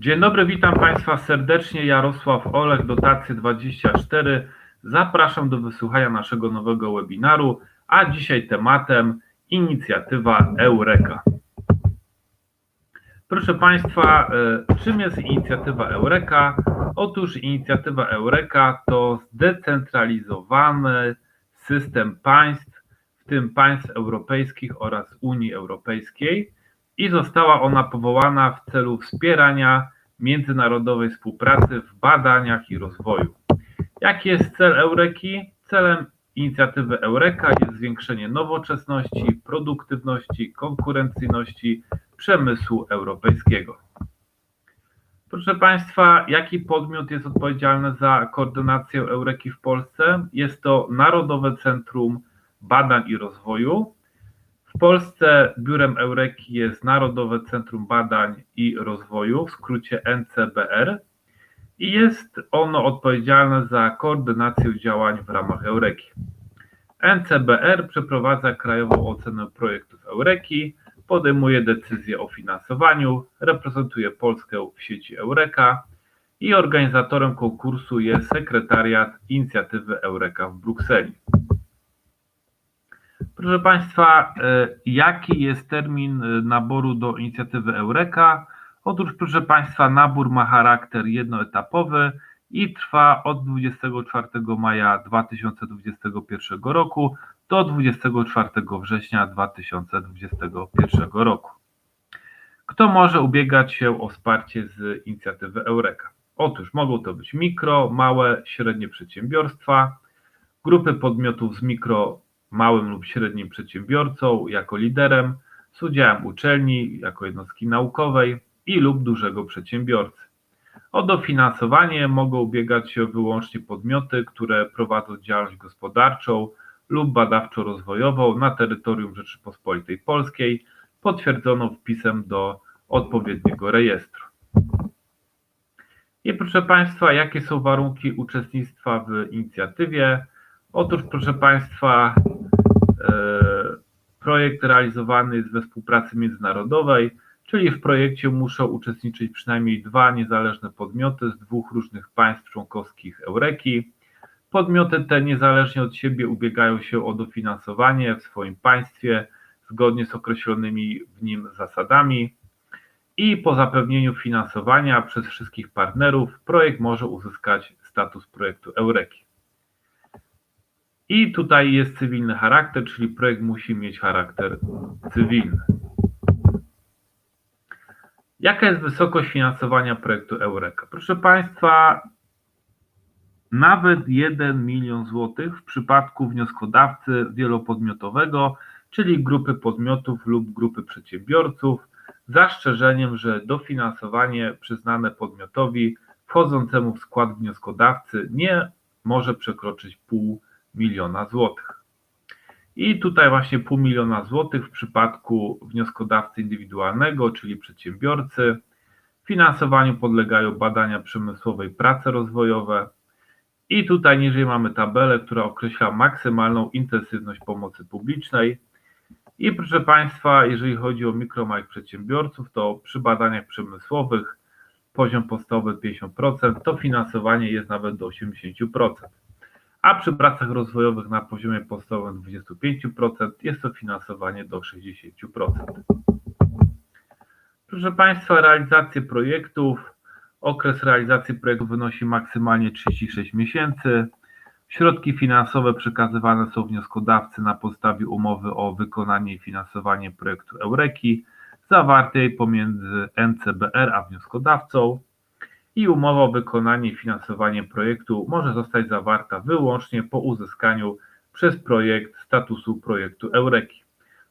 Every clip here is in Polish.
Dzień dobry, witam Państwa serdecznie. Jarosław Olech, Dotacje 24. Zapraszam do wysłuchania naszego nowego webinaru, a dzisiaj tematem inicjatywa Eureka. Proszę Państwa, e, czym jest inicjatywa Eureka? Otóż inicjatywa Eureka to zdecentralizowany system państw, w tym państw europejskich oraz Unii Europejskiej i została ona powołana w celu wspierania międzynarodowej współpracy w badaniach i rozwoju. Jaki jest cel Eureki? Celem inicjatywy Eureka jest zwiększenie nowoczesności, produktywności, konkurencyjności przemysłu europejskiego. Proszę Państwa, jaki podmiot jest odpowiedzialny za koordynację Eureki w Polsce? Jest to Narodowe Centrum Badań i Rozwoju. W Polsce biurem Eureki jest Narodowe Centrum Badań i Rozwoju, w skrócie NCBR, i jest ono odpowiedzialne za koordynację działań w ramach Eureki. NCBR przeprowadza krajową ocenę projektów Eureki, podejmuje decyzje o finansowaniu, reprezentuje Polskę w sieci Eureka i organizatorem konkursu jest sekretariat inicjatywy Eureka w Brukseli. Proszę Państwa, e, jaki jest termin e, naboru do inicjatywy Eureka? Otóż, proszę Państwa, nabór ma charakter jednoetapowy i trwa od 24 maja 2021 roku do 24 września 2021 roku. Kto może ubiegać się o wsparcie z inicjatywy Eureka? Otóż mogą to być mikro, małe, średnie przedsiębiorstwa, grupy podmiotów z mikro, małym lub średnim przedsiębiorcą jako liderem, z udziałem uczelni jako jednostki naukowej i lub dużego przedsiębiorcy. O dofinansowanie mogą ubiegać się wyłącznie podmioty, które prowadzą działalność gospodarczą lub badawczo-rozwojową na terytorium Rzeczypospolitej Polskiej, potwierdzoną wpisem do odpowiedniego rejestru. I proszę Państwa, jakie są warunki uczestnictwa w inicjatywie? Otóż, proszę Państwa, e, projekt realizowany jest we współpracy międzynarodowej, czyli w projekcie muszą uczestniczyć przynajmniej dwa niezależne podmioty z dwóch różnych państw członkowskich Eureki. Podmioty te niezależnie od siebie ubiegają się o dofinansowanie w swoim państwie zgodnie z określonymi w nim zasadami i po zapewnieniu finansowania przez wszystkich partnerów projekt może uzyskać status projektu Eureki. I tutaj jest cywilny charakter, czyli projekt musi mieć charakter cywilny. Jaka jest wysokość finansowania projektu Eureka? Proszę Państwa, nawet 1 milion złotych w przypadku wnioskodawcy wielopodmiotowego, czyli grupy podmiotów lub grupy przedsiębiorców, z zastrzeżeniem, że dofinansowanie przyznane podmiotowi wchodzącemu w skład wnioskodawcy nie może przekroczyć pół miliona złotych. I tutaj właśnie pół miliona złotych w przypadku wnioskodawcy indywidualnego, czyli przedsiębiorcy. Finansowaniu podlegają badania przemysłowe i prace rozwojowe. I tutaj niżej mamy tabelę, która określa maksymalną intensywność pomocy publicznej. I proszę Państwa, jeżeli chodzi o mikro, małych przedsiębiorców, to przy badaniach przemysłowych poziom podstawowy 50%, to finansowanie jest nawet do 80% a przy pracach rozwojowych na poziomie podstawowym 25% jest to finansowanie do 60%. Proszę Państwa, realizację projektów. Okres realizacji projektu wynosi maksymalnie 36 miesięcy. Środki finansowe przekazywane są wnioskodawcy na podstawie umowy o wykonanie i finansowanie projektu Eureki zawartej pomiędzy NCBR a wnioskodawcą i umowa o wykonanie i finansowanie projektu może zostać zawarta wyłącznie po uzyskaniu przez projekt statusu projektu Eureki,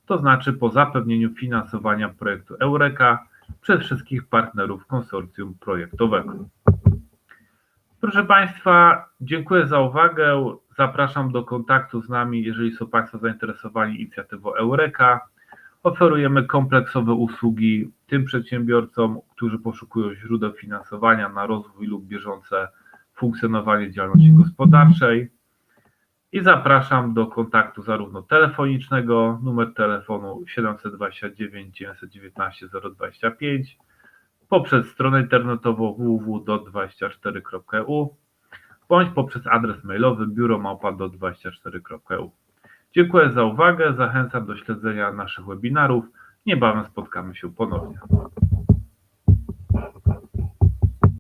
to znaczy po zapewnieniu finansowania projektu Eureka przez wszystkich partnerów konsorcjum projektowego. Proszę Państwa, dziękuję za uwagę. Zapraszam do kontaktu z nami, jeżeli są Państwo zainteresowani inicjatywą Eureka. Oferujemy kompleksowe usługi tym przedsiębiorcom, którzy poszukują źródeł finansowania na rozwój lub bieżące funkcjonowanie działalności gospodarczej. I zapraszam do kontaktu zarówno telefonicznego, numer telefonu 729 919 025, poprzez stronę internetową www.dot24.eu bądź poprzez adres mailowy biuromałpa.dot24.eu. Dziękuję za uwagę, zachęcam do śledzenia naszych webinarów. Niebawem spotkamy się ponownie.